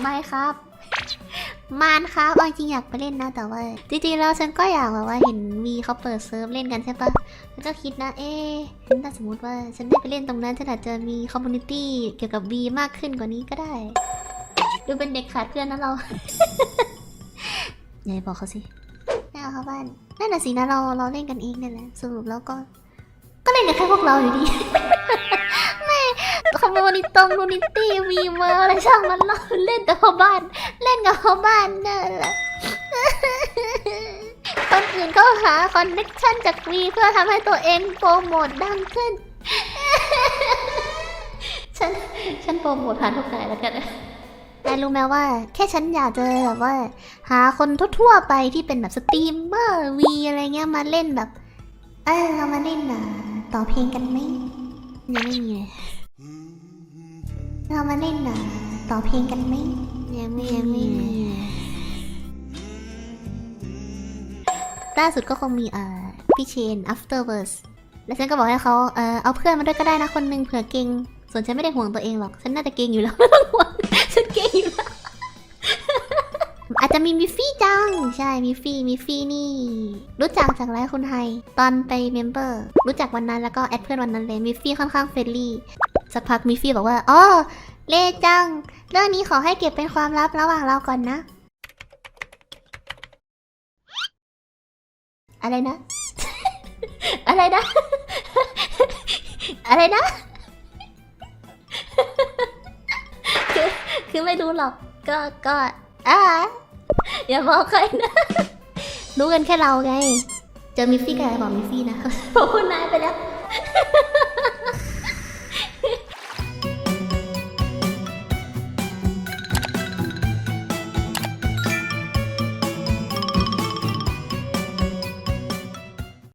ไม่ครับมานครับเอาจริงอยากไปเล่นนะแต่ว่าจริงๆแล้วฉันก็อยากแบบว่าเห็นมีเขาเปิดเซิร์ฟเล่นกันใช่ปะฉันก็คิดนะเอ๊ถ้าสมมติว่าฉันได้ไปเล่นตรงนั้นฉันอาจจะมีคอมมูนิตี้เกี่ยวกับวีมากขึ้นกว่านี้ก็ได้ ดูเป็นเด็กขาดเพื่อนนะเราอย่าบอกเขาสิไม่เอาเขาบ้านนั่นน่ะสินะเราเราเล่นกันเองนั่นแหละสรุปแล้วก็ ก็เล่นกันแค่พวกเราอยู่ดี คอมมูนิตงมูนิตี้วีเมอร์อะไรช่างมันเราเล่นแต่พอบ้าน เล่นกับพ่อบ้านนั่นแหละคนอื่นก็หาคอนเนคชั่นจากวีเพื่อทำให้ตัวเองโปรโมทดังขึ้น ฉัน ฉันโปรโมทผ่านทุกไหนแล้วกันนะแต่รู้ไหมว่า แค่ฉันอยากจะแบบว่า หาคนทั่วๆไปที่เป็นแบบสตรีมเมอร์วีอะไรเงี้ยมาเล่นแบบ เออเรามาเล่นอะต่อเพลงกันไหมยังไม่มีเลย เรามาเล่นอะต่อเพลงกันไหมยังไม่ยังไม่มีล่าสุดก็คงมีเอ่อพี่เชน afterwards แล้วฉันก็บอกให้เขาเออเอาเพื่อนมาด้วยก็ได้นะคนหนึงเผื่อเก่ง ส่วนฉันไม่ได้ห่วงตัวเองหรอก ฉันน่าจะเก่งอยู่แล้วไม่ต้องห่วงฉันเก่งอยู่แล้ว อาจจะมีมิฟฟี่จัง ใช่มิฟฟี่มิฟฟี่นี่ รู้จักจากไลฟ์คนไทย ตอนไปเมมเบอร์ รู้จักวันนั้นแล้วก็แอดเพื่อนวันนั้นเลยมิฟฟี่ค่อนข้างเฟรนลี่ สักพักมิฟฟี่บอกว่าอ๋อเล่จัง เรื่องนี้ขอให้เก็บเป็นความลับระหว่างเราก่อนนะ อะไรนะ อะไรนะ อะไรนะ คือคือไม่รู้หรอก ก็ก็อ่าอย่าบอกใครนะ รู้กันแค่เราไง เจอมิฟฟี่กับบอกมิฟฟี่นะบอกคุณนายไปแล้ว